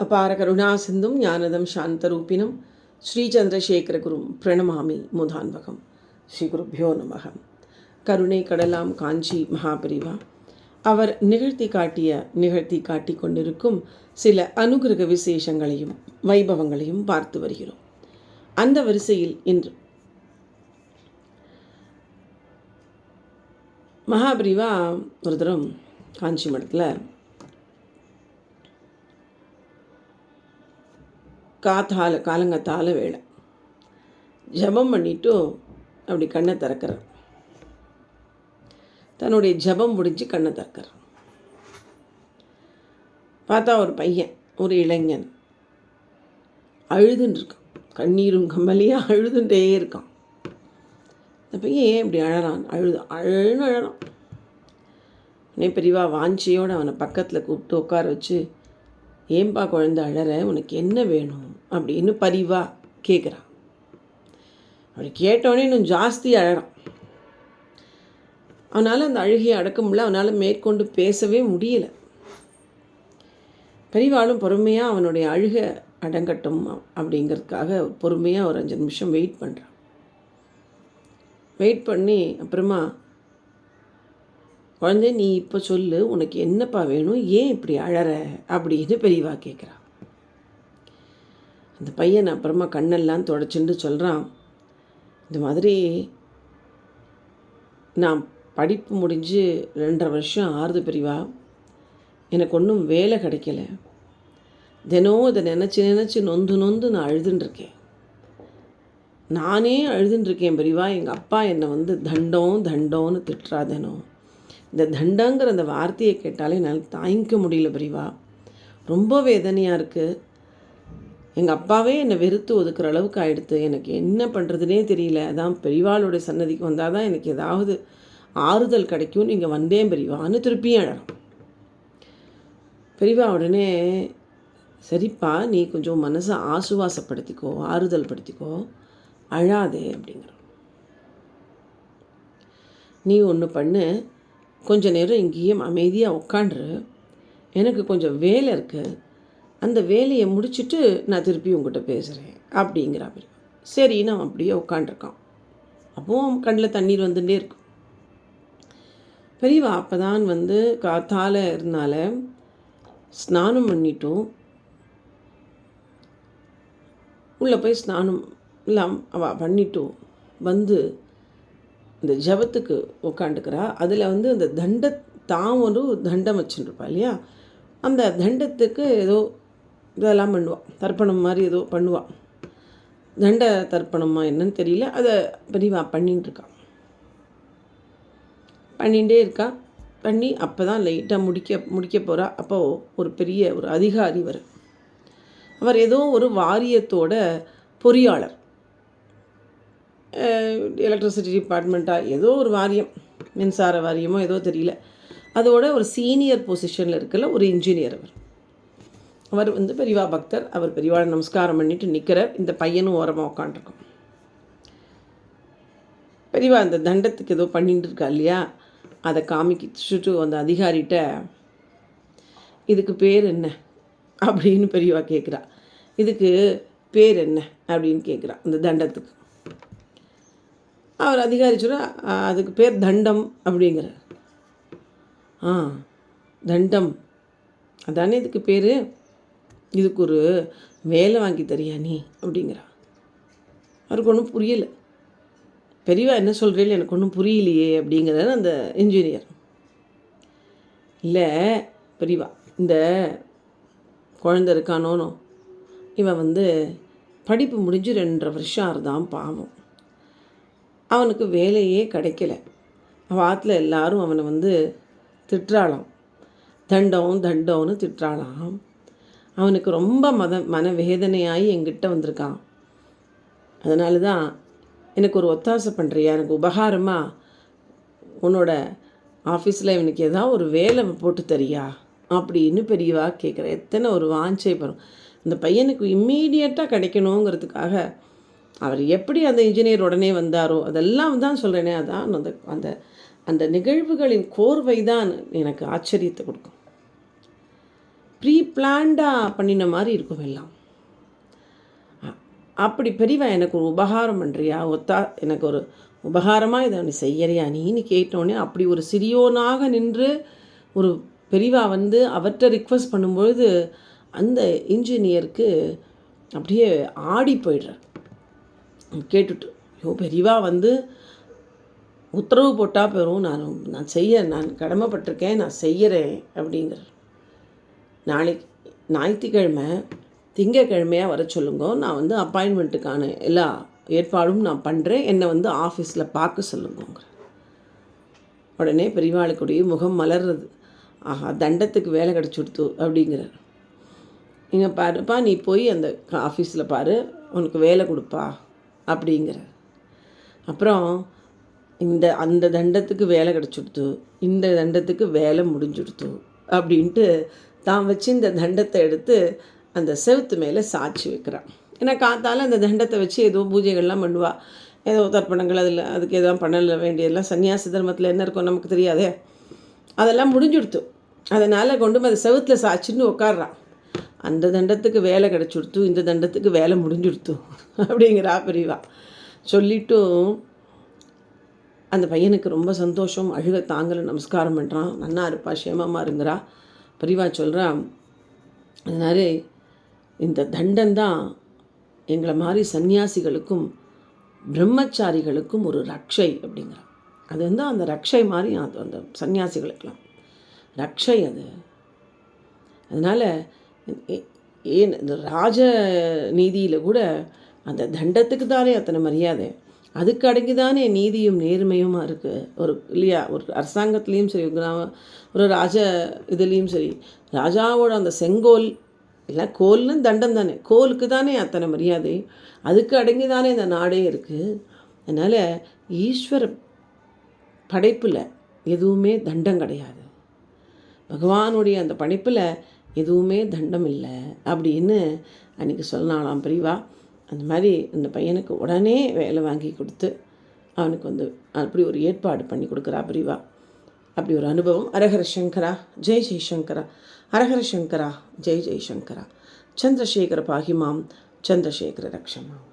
அபார கருணா சிந்தும் ஞானதம் சாந்தரூபிணம் ஸ்ரீச்சந்திரசேகரகுரும் பிரணமாமி முதான்வகம். ஸ்ரீ குருப்பியோ நமகம் கருணை கடலாம் காஞ்சி மகாபிரிவா. அவர் நிகழ்த்தி காட்டிய நிகழ்த்தி காட்டி கொண்டிருக்கும் சில அனுகிரக விசேஷங்களையும் வைபவங்களையும் பார்த்து வருகிறோம். அந்த வரிசையில் இன்று மகாபிரிவா ஒரு தரம் காஞ்சி மடத்தில் காத்தால காலங்கத்தால வேலை. ஜபம் பண்ணிவிட்டு அப்படி கண்ணை திறக்கிறார். தன்னுடைய ஜபம் முடிஞ்சு கண்ணை திறக்கிறார். பார்த்தா ஒரு பையன் ஒரு இளைஞன். அழுதுன்னு இருக்கான். கண்ணீரும் கம்மலியாக அழுதுண்டே இருக்கான். இந்த பையன் ஏன் இப்படி அழறான்? அழுது அழுன்னு அழறான். உடனே பெரியவா வாஞ்சியோடு அவனை பக்கத்தில் கூப்பிட்டு உட்கார வச்சு ஏன்பா குழந்தை அழற? உனக்கு என்ன வேணும்? அப்படின்னு பரிவாக கேட்குறான் அப்படி கேட்டோடனே இன்னும் ஜாஸ்தி அழறான். அவனால் அந்த அழுகையை அடக்க முடியல அவனால் மேற்கொண்டு பேசவே முடியல. பரிவாலும் பொறுமையாக அவனுடைய அழுக அடங்கட்டும் அப்படிங்கிறதுக்காக பொறுமையாக ஒரு அஞ்சு நிமிஷம் வெயிட் பண்ணுறான் வெயிட் பண்ணி அப்புறமா குழந்தை நீ இப்போ சொல்லு உனக்கு என்னப்பா வேணும் ஏன் இப்படி அழற? அப்படின்னு பெரியவா கேட்குறான் அந்த பையன் அப்புறமா கண்ணெல்லாம் தொடச்சுட்டு சொல்கிறான் இந்த மாதிரி நான் படிப்பு முடிஞ்சு ரெண்டரை வருஷம் ஆறுது பிரிவா எனக்கு ஒன்றும் வேலை கிடைக்கல. தினம் இதை நினச்சி நினச்சி நொந்து நொந்து நான் அழுதுன்ட்ருக்கேன் நானே அழுதுன்ட்ருக்கேன் பிரிவா எங்கள் அப்பா என்னை வந்து தண்டம் தண்டம்னு திட்டுறா தினம். இந்த தண்டங்கிற அந்த வார்த்தையை கேட்டாலே என்னால் தாங்கிக்க முடியல பிரிவா. ரொம்ப வேதனையாக இருக்குது எங்கள் அப்பாவே என்னை வெறுத்து ஒதுக்குற அளவுக்கு ஆகிடுத்து எனக்கு என்ன பண்ணுறதுனே தெரியல. அதான் பெரியவாளுடைய சன்னதிக்கு வந்தால் தான் எனக்கு ஏதாவது ஆறுதல் கிடைக்கும் நீங்கள் வந்தேன் பெரியவான்னு திருப்பியும் அழகும் பெரியவா உடனே சரிப்பா நீ கொஞ்சம் மனசை ஆசுவாசப்படுத்திக்கோ ஆறுதல் படுத்திக்கோ அழாதே அப்படிங்கிற நீ ஒன்று பண்ணு. கொஞ்ச நேரம் இங்கேயும் அமைதியாக உட்காண்ட்ரு எனக்கு கொஞ்சம் வேலை இருக்குது அந்த வேலையை முடிச்சுட்டு நான் திருப்பி உங்கள்கிட்ட பேசுகிறேன் அப்படிங்கிற மாதிரி சரி நான் அப்படியே உட்காண்டிருக்கான் அப்போது கண்ணில் தண்ணீர் வந்துட்டே இருக்கும். பெரியவா அப்போ தான் வந்து காத்தால் இருந்தால ஸ்நானம் பண்ணிட்டும். உள்ளே போய் ஸ்நானம் எல்லாம் அவ பண்ணிட்டும். வந்து இந்த ஜபத்துக்கு உட்காந்துக்கிறா அதில் வந்து அந்த தண்ட தான் ஒரு தண்டம் வச்சுருப்பா இல்லையா? அந்த தண்டத்துக்கு ஏதோ இதெல்லாம் பண்ணுவாள் தர்ப்பணம் மாதிரி ஏதோ பண்ணுவாள் தண்ட தர்ப்பணமா என்னன்னு தெரியல. அதை பெரியவா பண்ணின்னு பண்ணிகிட்டே இருக்கா. பண்ணி அப்போ தான் லைட்டாக முடிக்க முடிக்க போகிறா அப்போது ஒரு பெரிய ஒரு அதிகாரி வர. அவர் ஏதோ ஒரு வாரியத்தோட பொறியாளர். எலக்ட்ரிசிட்டி டிபார்ட்மெண்ட்டாக ஏதோ ஒரு வாரியம். மின்சார வாரியமோ ஏதோ தெரியல. அதோட ஒரு சீனியர் பொசிஷனில் இருக்கல ஒரு இன்ஜினியர் அவர். அவர் வந்து பெரியவா பக்தர். அவர் பெரியவாளை நமஸ்காரம் பண்ணிட்டு நிற்கிறார் இந்த பையனும் ஓரமாக உட்காண்டிருக்கும் பெரியவா அந்த தண்டத்துக்கு ஏதோ பண்ணிட்டு இருக்கா இல்லையா? அதை காமிக்கிச்சுட்டு அந்த அதிகாரிகிட்ட இதுக்கு பேர் என்ன? அப்படின்னு பெரியவா கேட்குறா இதுக்கு பேர் என்ன? அப்படின்னு கேட்குறா அந்த தண்டத்துக்கு. அவர் அதிகாரி சொல்ல அதுக்கு பேர் தண்டம் அப்படிங்கிற. ஆ தண்டம். அதானே இதுக்கு பேர்? இதுக்கு ஒரு வேலை வாங்கி தரியா நீ? அப்படிங்கிறா. அவருக்கு ஒன்றும் புரியலை. பெரியவா என்ன சொல்கிறீங்க எனக்கு ஒன்றும் புரியலையே அப்படிங்கிறார் அந்த இன்ஜினியர் இல்லை பெரியவா இந்த குழந்த இருக்கானோனோ இவன் வந்து படிப்பு முடிஞ்சு ரெண்டரை வருஷம் ஆறுதான் பாவம். அவனுக்கு வேலையே கிடைக்கல. வாத்தில் எல்லாரும் அவனை வந்து திட்டுறாளாம். தண்டம் தண்டம்னு திட்டுறாளாம். அவனுக்கு ரொம்ப மத மனவேதனையாகி எங்கிட்ட வந்திருக்கான். அதனால தான் எனக்கு ஒரு ஒத்தாசை பண்ணுறியா எனக்கு உபகாரமாக உன்னோட ஆஃபீஸில் இவனுக்கு ஏதாவது ஒரு வேலை போட்டு தரியா? அப்படின்னு பெரியவா கேட்குற எத்தனை ஒரு வாஞ்சை வரும். அந்த பையனுக்கு இம்மீடியட்டாக கிடைக்கணுங்கிறதுக்காக அவர் எப்படி அந்த இன்ஜினியர் உடனே வந்தாரோ அதெல்லாம் தான் சொல்கிறேனே அதான் அந்த அந்த அந்த நிகழ்வுகளின் கோர்வை தான் எனக்கு ஆச்சரியத்தை கொடுக்கும். ப்ரீ பிளான்டாக பண்ணின மாதிரி இருக்கும் எல்லாம். அப்படி பெரியவா எனக்கு ஒரு உபகாரம் பண்ணுறியா ஒத்தா எனக்கு ஒரு உபகாரமாக இதை நீ செய்யறியா நீன்னு கேட்டோடனே அப்படி ஒரு சிறியோனாக நின்று ஒரு பெரியவா வந்து அவர்கிட்ட ரிக்வஸ்ட் பண்ணும்பொழுது அந்த இன்ஜினியருக்கு அப்படியே ஆடி போயிடுறார். கேட்டுட்டு ஐயோ பெரியவா வந்து உத்தரவு போட்டால் பெறும் நான் நான் செய்ய நான் கடமைப்பட்டிருக்கேன் நான் செய்கிறேன் அப்படிங்கிறார். நாளைக்கு ஞாயிற்றுக்கிழமை திங்கக்கிழமையாக வர சொல்லுங்க. நான் வந்து அப்பாயின்மெண்ட்டுக்கான எல்லா ஏற்பாடும் நான் பண்ணுறேன் என்னை வந்து ஆஃபீஸில் பார்க்க சொல்லுங்கங்கிற உடனே பெரியவாளுக்குடைய முகம் மலர்றது. ஆஹா தண்டத்துக்கு வேலை கிடச்சிடுத்து அப்படிங்கிறார். இங்கே பாருப்பா நீ போய் அந்த ஆஃபீஸில் பாரு. உனக்கு வேலை கொடுப்பா அப்படிங்கிறார். அப்புறம் இந்த அந்த தண்டத்துக்கு வேலை கிடச்சிடுத்து. இந்த தண்டத்துக்கு வேலை முடிஞ்சுடுத்து அப்படின்ட்டு தான் வச்சு இந்த தண்டத்தை எடுத்து அந்த செவுத்து மேலே சாட்சி வைக்கிறான். ஏன்னா காத்தால அந்த தண்டத்தை வச்சு ஏதோ பூஜைகள்லாம் பண்ணுவாள் ஏதோ தர்ப்பணங்கள் அதில் அதுக்கு எதுவும் பண்ணல வேண்டியதெல்லாம் சன்னியாசி தர்மத்தில் என்ன இருக்கும் நமக்கு தெரியாதே. அதெல்லாம் முடிஞ்சுடுத்து. அதனால் கொண்டு போய் அதை செவுத்தில் சாச்சின்னு உட்காடுறான் அந்த தண்டத்துக்கு வேலை கிடச்சுடுத்து இந்த தண்டத்துக்கு வேலை முடிஞ்சுடுத்து அப்படிங்கிறா பிரிவா. சொல்லிட்டும் அந்த பையனுக்கு ரொம்ப சந்தோஷம். அழுக தாங்கலை நமஸ்காரம் பண்ணுறான் நன்னா இருப்பா சேமமாக இருங்கிறா. பரிவா சொல்கிறான் அதனால இந்த தண்டம் தான் எங்களை மாதிரி சன்னியாசிகளுக்கும் பிரம்மச்சாரிகளுக்கும் ஒரு ரக்ஷை அப்படிங்கிறான் அது வந்து அந்த ரக்ஷை மாதிரி அது அந்த சன்னியாசிகளுக்கெல்லாம் ரக்ஷை அது. அதனால் ஏன் இந்த ராஜ நீதியில் கூட அந்த தண்டத்துக்கு தானே அத்தனை மரியாதை. அதுக்கு அடங்கி தானே நீதியும் நேர்மையுமா இருக்குது ஒரு இல்லையா? ஒரு அரசாங்கத்துலேயும் சரி ஒரு கிராம ஒரு ராஜ இதுலேயும் சரி. ராஜாவோட அந்த செங்கோல் இல்லை கோல்னு தண்டம் தானே. கோலுக்கு தானே அத்தனை மரியாதை. அதுக்கு அடங்கி தானே இந்த நாடே இருக்குது அதனால் ஈஸ்வர படைப்பில் எதுவுமே தண்டம் கிடையாது. பகவானுடைய அந்த படைப்பில் எதுவுமே தண்டம் இல்லை. அப்படின்னு அன்றைக்கி சொன்னாலாம் பிரிவா. அந்த மாதிரி அந்த பையனுக்கு உடனே வேலை வாங்கி கொடுத்து அவனுக்கு வந்து அப்படி ஒரு ஏற்பாடு பண்ணி கொடுக்குறா பிரிவா. அப்படி ஒரு அனுபவம். அரஹர சங்கரா ஜெய் ஜெய்சங்கரா அரஹர சங்கரா ஜெய் ஜெய்சங்கரா சந்திரசேகர பாகிமாம் சந்திரசேகர ரக்ஷமாம்.